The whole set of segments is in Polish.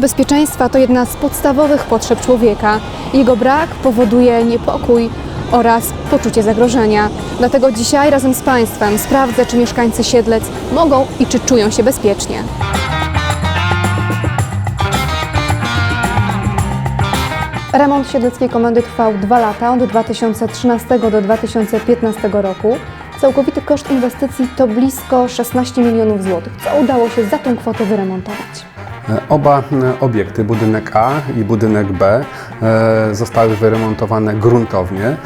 Poczucie bezpieczeństwa to jedna z podstawowych potrzeb człowieka. Jego brak powoduje niepokój oraz poczucie zagrożenia. Dlatego dzisiaj razem z Państwem sprawdzę, czy mieszkańcy Siedlec mogą i czy czują się bezpiecznie. Remont Siedleckiej Komendy trwał dwa lata, od 2013 do 2015 roku. Całkowity koszt inwestycji to blisko 16 milionów złotych, co udało się za tą kwotę wyremontować. E, Oba e, obiekty, budynek A i budynek B, e, zostały wyremontowane gruntownie.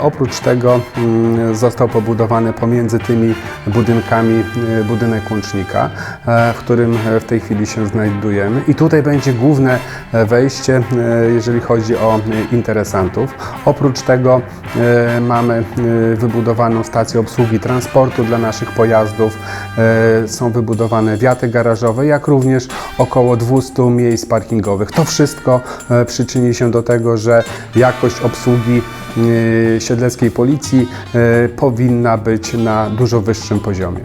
Oprócz tego mm, został pobudowany pomiędzy tymi budynkami budynek łącznika, w którym w tej chwili się znajdujemy. I tutaj będzie główne wejście, jeżeli chodzi o interesantów. Oprócz tego mamy wybudowaną stację obsługi transportu dla naszych pojazdów. Są wybudowane wiaty garażowe, jak również około 200 miejsc parkingowych. To wszystko e, przyczyni się do tego, że jakość obsługi e, siedleckiej policji e, powinna być na dużo wyższym poziomie.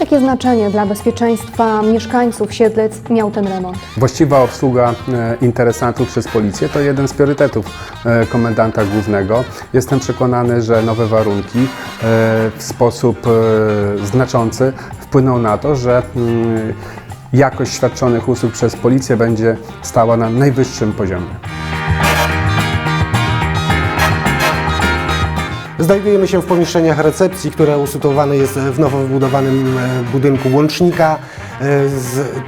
Jakie znaczenie dla bezpieczeństwa mieszkańców Siedlec miał ten remont? Właściwa obsługa interesantów przez policję to jeden z priorytetów komendanta głównego. Jestem przekonany, że nowe warunki w sposób znaczący wpłyną na to, że mm, jakość świadczonych usług przez policję będzie stała na najwyższym poziomie. Znajdujemy się w pomieszczeniach recepcji, które usytuowane jest w nowo wybudowanym e, budynku łącznika. E,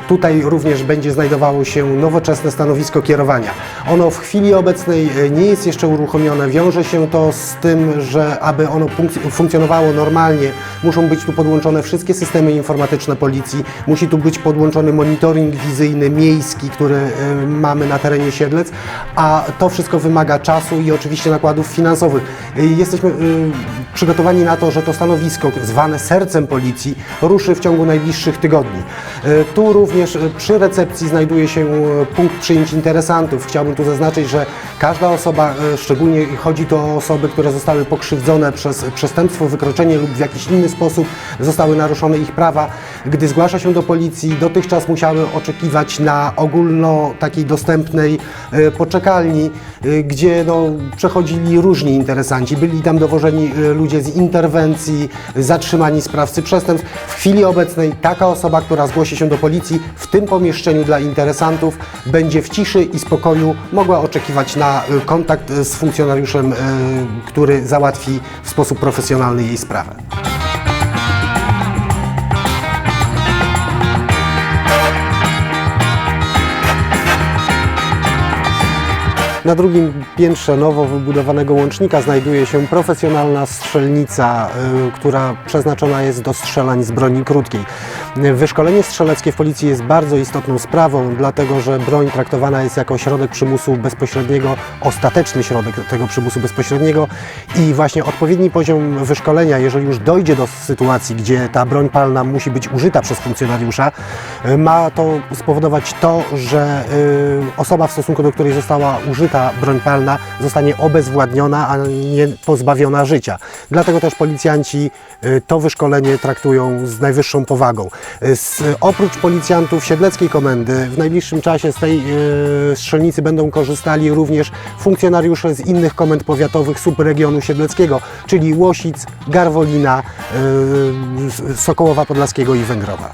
tutaj również będzie znajdowało się nowoczesne stanowisko kierowania. Ono w chwili obecnej e, nie jest jeszcze uruchomione. Wiąże się to z tym, że aby ono funkc- funkcjonowało normalnie, muszą być tu podłączone wszystkie systemy informatyczne policji. Musi tu być podłączony monitoring wizyjny miejski, który mamy na terenie Siedlec, a to wszystko wymaga czasu i oczywiście nakładów finansowych. Jesteśmy e, przygotowani na to, że to stanowisko zwane sercem policji ruszy w ciągu najbliższych tygodni. E, Tu również e, przy recepcji znajduje się e, punkt przyjęć interesantów. Chciałbym tu zaznaczyć, że każda osoba, szczególnie chodzi tu o osoby, które zostały pokrzywdzone przez przestępstwo, wykroczenie lub w jakiś inny sposób zostały naruszone ich prawa, gdy zgłasza się do policji, dotychczas musiały oczekiwać na ogólno takiej dostępnej poczekalni, gdzie no, przechodzili różni interesanci. Byli tam dowożeni e, ludzie z interwencji, zatrzymani sprawcy przestępstw. W chwili obecnej taka osoba, która zgłosi się do policji w tym pomieszczeniu dla interesantów, będzie w ciszy i spokoju mogła oczekiwać na e, kontakt z funkcjonariuszem, e, który załatwi w sposób profesjonalny jej sprawę. Na drugim piętrze nowo wybudowanego łącznika znajduje się profesjonalna strzelnica, y, która przeznaczona jest do strzelań z broni krótkiej. Wyszkolenie strzeleckie w policji jest bardzo istotną sprawą, dlatego że broń traktowana jest jako środek przymusu bezpośredniego, ostateczny środek tego przymusu bezpośredniego i właśnie odpowiedni poziom wyszkolenia, jeżeli już dojdzie do sytuacji, gdzie ta broń palna musi być użyta przez funkcjonariusza, ma to spowodować to, że y, osoba w stosunku do której została użyta broń palna zostanie obezwładniona, a nie pozbawiona życia. Dlatego też policjanci y, to wyszkolenie traktują z najwyższą powagą. Y, Z, oprócz policjantów Siedleckiej Komendy w najbliższym czasie z tej y, strzelnicy będą korzystali również funkcjonariusze z innych komend powiatowych subregionu siedleckiego, czyli Łosic, Garwolina, y, Sokołowa Podlaskiego i Węgrowa.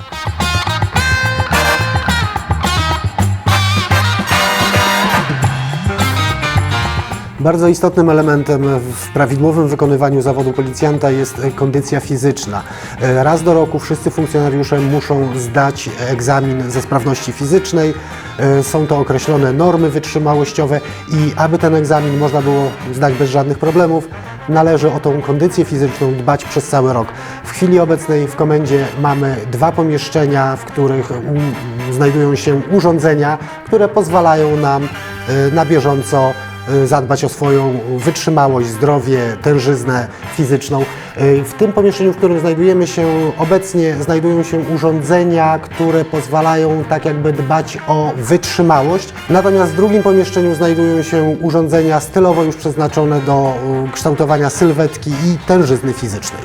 Bardzo istotnym elementem w prawidłowym wykonywaniu zawodu policjanta jest kondycja fizyczna. Raz do roku wszyscy funkcjonariusze muszą zdać egzamin ze sprawności fizycznej. E, Są to określone normy wytrzymałościowe i aby ten egzamin można było zdać bez żadnych problemów, należy o tą kondycję fizyczną dbać przez cały rok. W chwili obecnej w komendzie mamy dwa pomieszczenia, w których znajdują się urządzenia, które pozwalają nam e, na bieżąco zadbać o swoją wytrzymałość, zdrowie, tężyznę fizyczną. Y, W tym pomieszczeniu, w którym znajdujemy się obecnie, znajdują się urządzenia, które pozwalają tak jakby dbać o wytrzymałość. Natomiast w drugim pomieszczeniu znajdują się urządzenia stylowo już przeznaczone do y, kształtowania sylwetki i tężyzny fizycznej.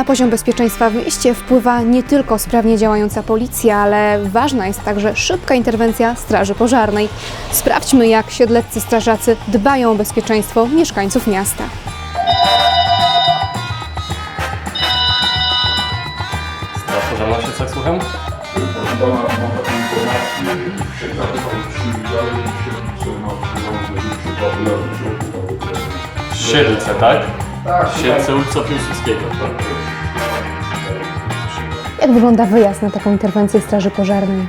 Na poziom bezpieczeństwa w mieście wpływa nie tylko sprawnie działająca policja, ale ważna jest także szybka interwencja Straży Pożarnej. Sprawdźmy, jak siedleccy strażacy dbają o bezpieczeństwo mieszkańców miasta. Straż pożarna się co słucham? Siedlce, tak? Siedlce ulica Piłsudskiego. Jak wygląda wyjazd na taką interwencję Straży Pożarnej?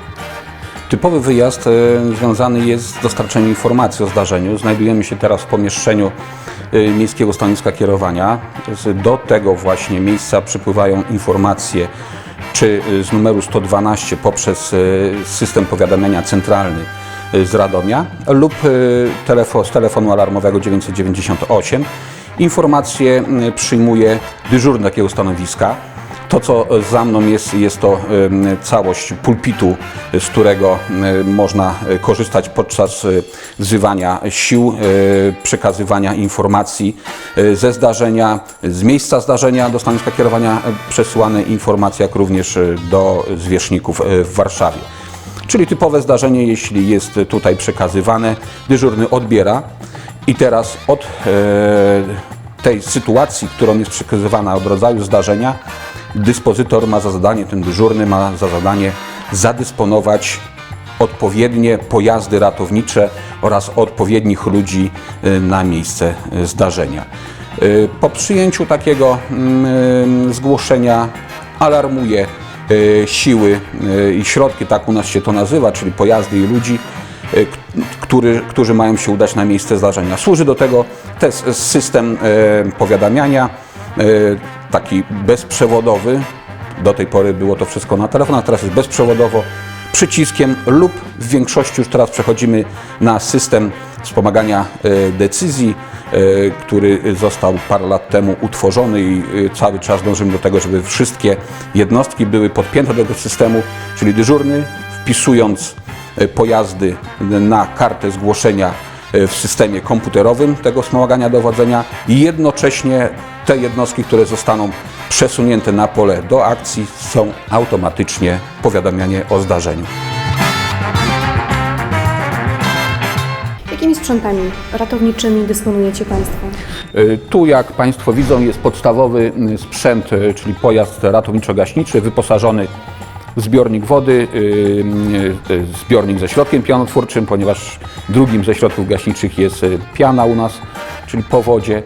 Typowy wyjazd e, związany jest z dostarczeniem informacji o zdarzeniu. Znajdujemy się teraz w pomieszczeniu e, Miejskiego Stanowiska Kierowania. Z- Do tego właśnie miejsca przypływają informacje czy e, z numeru 112 poprzez e, system powiadamiania centralny e, z Radomia lub e, z telefonu alarmowego 998. Informacje przyjmuje dyżurny takiego stanowiska. To, co za mną jest, jest to całość pulpitu, z którego można korzystać podczas e, wzywania sił, e, przekazywania informacji e, ze zdarzenia, z miejsca zdarzenia do stanowiska kierowania przesyłane informacje, jak również do zwierzchników w Warszawie. Czyli typowe zdarzenie, jeśli jest tutaj przekazywane, dyżurny odbiera i teraz od e, tej sytuacji, którą jest przekazywana od rodzaju zdarzenia, dyspozytor ma za zadanie, ten dyżurny ma za zadanie zadysponować odpowiednie pojazdy ratownicze oraz odpowiednich ludzi e, na miejsce e, zdarzenia. E, Po przyjęciu takiego mm, zgłoszenia alarmuje siły e, i środki, tak u nas się to nazywa, czyli pojazdy i ludzi, e, który, którzy mają się udać na miejsce zdarzenia. Służy do tego też system e, powiadamiania, e, taki bezprzewodowy. Do tej pory było to wszystko na telefon, a teraz jest bezprzewodowo przyciskiem lub w większości już teraz przechodzimy na system wspomagania e, decyzji, e, który został parę lat temu utworzony i e, cały czas dążymy do tego, żeby wszystkie jednostki były podpięte do tego systemu, czyli dyżurny wpisując pojazdy na kartę zgłoszenia w systemie komputerowym tego wspomagania dowodzenia i jednocześnie te jednostki, które zostaną przesunięte na pole do akcji są automatycznie powiadamianie o zdarzeniu. Jakimi sprzętami ratowniczymi dysponujecie Państwo? Y, Tu, jak Państwo widzą, jest podstawowy y, sprzęt, y, czyli pojazd ratowniczo-gaśniczy, wyposażony w zbiornik wody, zbiornik ze środkiem pianotwórczym, ponieważ drugim ze środków gaśniczych jest piana u nas, czyli po wodzie.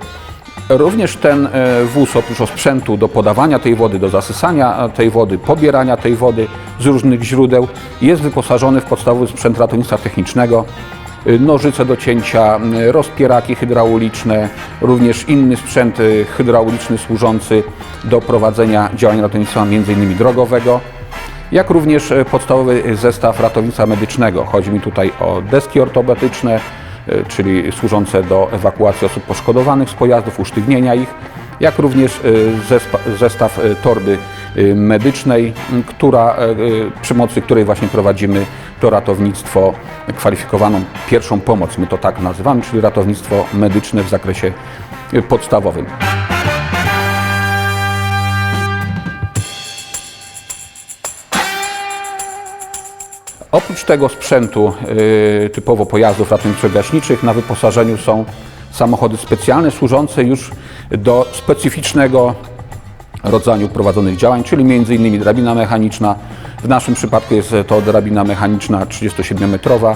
Również ten wóz oprócz sprzętu do podawania tej wody, do zasysania tej wody, pobierania tej wody z różnych źródeł jest wyposażony w podstawowy sprzęt ratownictwa technicznego, nożyce do cięcia, y, rozpieraki hydrauliczne, również inny sprzęt y, hydrauliczny służący do prowadzenia działań ratownictwa m.in. drogowego jak również podstawowy zestaw ratownictwa medycznego. Chodzi mi tutaj o deski ortopedyczne, czyli służące do ewakuacji osób poszkodowanych z pojazdów, usztywnienia ich, jak również e, zestaw e, torby e, medycznej, która, e, e, przy mocy której właśnie prowadzimy to ratownictwo kwalifikowaną pierwszą pomoc, my to tak nazywamy, czyli ratownictwo medyczne w zakresie e, podstawowym. Oprócz tego sprzętu y, typowo pojazdów ratowniczo-gaśniczych na wyposażeniu są samochody specjalne służące już do specyficznego rodzaju prowadzonych działań, czyli m.in. drabina mechaniczna. W naszym przypadku jest to drabina mechaniczna 37-metrowa.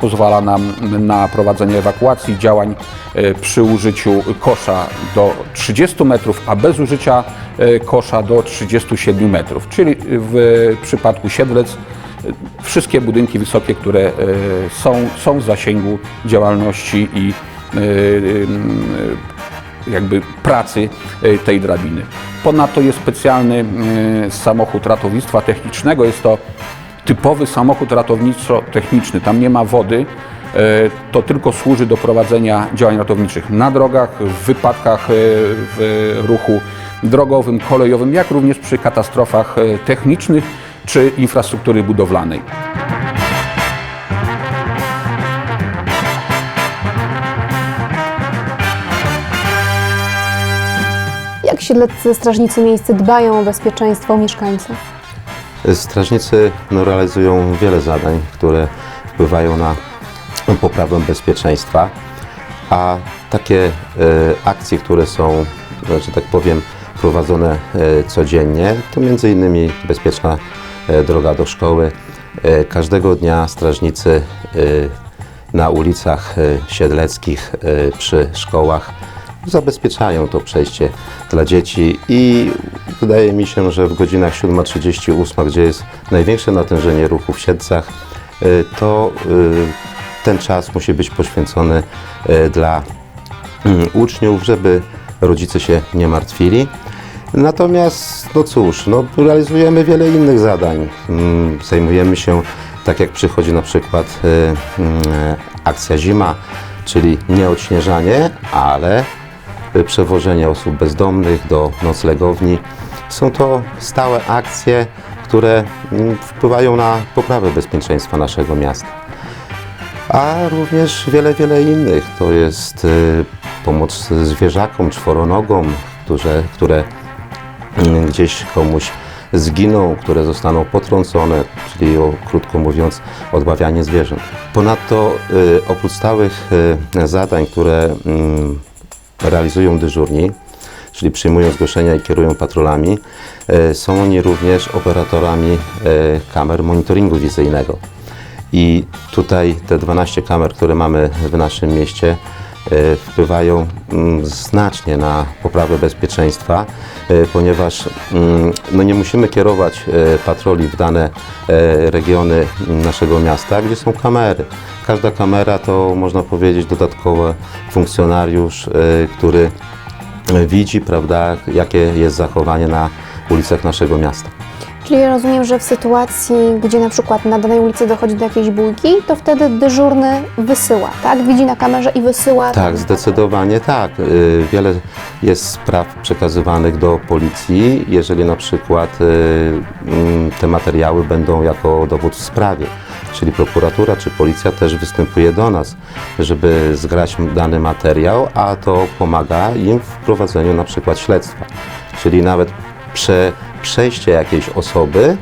Pozwala nam na prowadzenie ewakuacji działań e, przy użyciu kosza do 30 metrów, a bez użycia e, kosza do 37 metrów. Czyli w przypadku Siedlec wszystkie budynki wysokie, które e, są, są w zasięgu działalności i e, e, jakby pracy tej drabiny. Ponadto jest specjalny samochód ratownictwa technicznego. Jest to typowy samochód ratowniczo-techniczny. Tam nie ma wody. To tylko służy do prowadzenia działań ratowniczych na drogach, w wypadkach w ruchu drogowym, kolejowym, jak również przy katastrofach technicznych czy infrastruktury budowlanej. Jak siedleccy strażnicy miejscy dbają o bezpieczeństwo mieszkańców? Strażnicy no, realizują wiele zadań, które wpływają na poprawę bezpieczeństwa, a takie e, akcje, które są, że tak powiem, prowadzone e, codziennie, to między innymi bezpieczna droga do szkoły. E, każdego dnia strażnicy e, na ulicach e, siedleckich, e, przy szkołach zabezpieczają to przejście dla dzieci i wydaje mi się, że w godzinach 7.38, gdzie jest największe natężenie ruchu w Siedlcach, to ten czas musi być poświęcony dla mm, uczniów, żeby rodzice się nie martwili. Natomiast, no cóż, no, realizujemy wiele innych zadań. Mm, Zajmujemy się, tak jak przychodzi na przykład y, mm, akcja zima, czyli nie odśnieżanie, ale przewożenie osób bezdomnych do noclegowni. Są to stałe akcje, które mm, wpływają na poprawę bezpieczeństwa naszego miasta. A również wiele, wiele innych. To jest y, pomoc zwierzakom, czworonogom, które, które gdzieś komuś zginą, które zostaną potrącone, czyli o, krótko mówiąc odbawianie zwierząt. Ponadto y, oprócz stałych y, zadań, które mm, realizują dyżurni, czyli przyjmują zgłoszenia i kierują patrolami, y, są oni również operatorami kamer monitoringu wizyjnego. I tutaj te 12 kamer, które mamy w naszym mieście, wpływają mm, znacznie na poprawę bezpieczeństwa, e, ponieważ mm, no nie musimy kierować e, patroli w dane e, regiony naszego miasta, gdzie są kamery. Każda kamera to można powiedzieć dodatkowy funkcjonariusz, e, który widzi, prawda, jakie jest zachowanie na ulicach naszego miasta. Czyli rozumiem, że w sytuacji, gdzie na przykład na danej ulicy dochodzi do jakiejś bójki, to wtedy dyżurny wysyła, tak? Widzi na kamerze i wysyła. Tak, zdecydowanie tak. Y, Wiele jest spraw przekazywanych do policji, jeżeli na przykład y, mm, te materiały będą jako dowód w sprawie. Czyli prokuratura czy policja też występuje do nas, żeby zgrać dany materiał, a to pomaga im w prowadzeniu na przykład śledztwa. Czyli nawet prze, przejście jakiejś osoby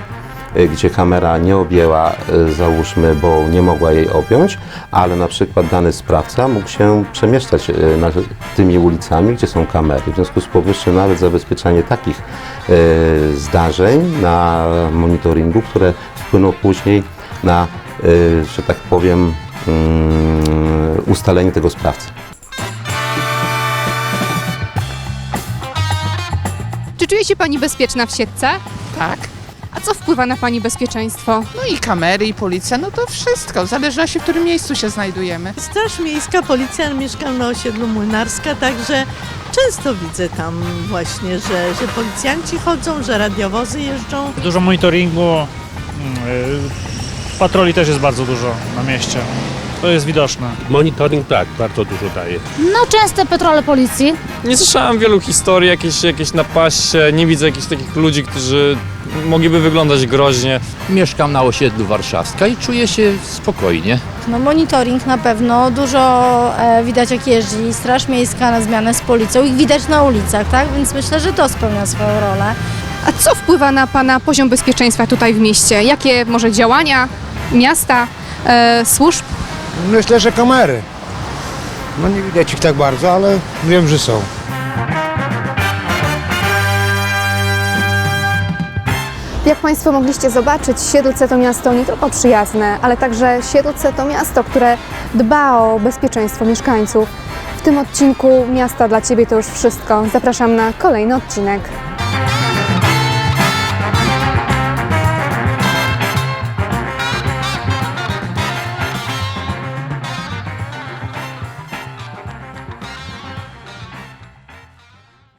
y, gdzie kamera nie objęła, y, załóżmy, bo nie mogła jej objąć, ale na przykład dany sprawca mógł się przemieszczać y, tymi ulicami, gdzie są kamery. W związku z powyższym nawet zabezpieczanie takich zdarzeń na monitoringu, które wpłyną później na, że tak powiem, mm, ustalenie tego sprawcy. Czy czuje się Pani bezpieczna w siedce? Tak. A co wpływa na Pani bezpieczeństwo? No i kamery, i policja, no to wszystko, w zależności w którym miejscu się znajdujemy. Straż Miejska, Policja, mieszkam na osiedlu Młynarska, także często widzę tam właśnie, że, że policjanci chodzą, że radiowozy jeżdżą. Dużo monitoringu, mm, y, patroli też jest bardzo dużo na mieście. To jest widoczne. Monitoring tak, bardzo dużo daje. No częste patrole policji. Nie słyszałem wielu historii, jakieś, jakieś napaście, nie widzę jakichś takich ludzi, którzy mogliby wyglądać groźnie. Mieszkam na osiedlu Warszawska i czuję się spokojnie. No monitoring na pewno, dużo e, widać jak jeździ Straż Miejska na zmianę z policją, ich widać na ulicach, tak? Więc myślę, że to spełnia swoją rolę. A co wpływa na Pana poziom bezpieczeństwa tutaj w mieście? Jakie może działania miasta, e, służb? Myślę, że kamery. No nie widać ich tak bardzo, ale wiem, że są. Jak Państwo mogliście zobaczyć, Siedlce to miasto nie tylko przyjazne, ale także Siedlce to miasto, które dba o bezpieczeństwo mieszkańców. W tym odcinku Miasta dla Ciebie to już wszystko. Zapraszam na kolejny odcinek.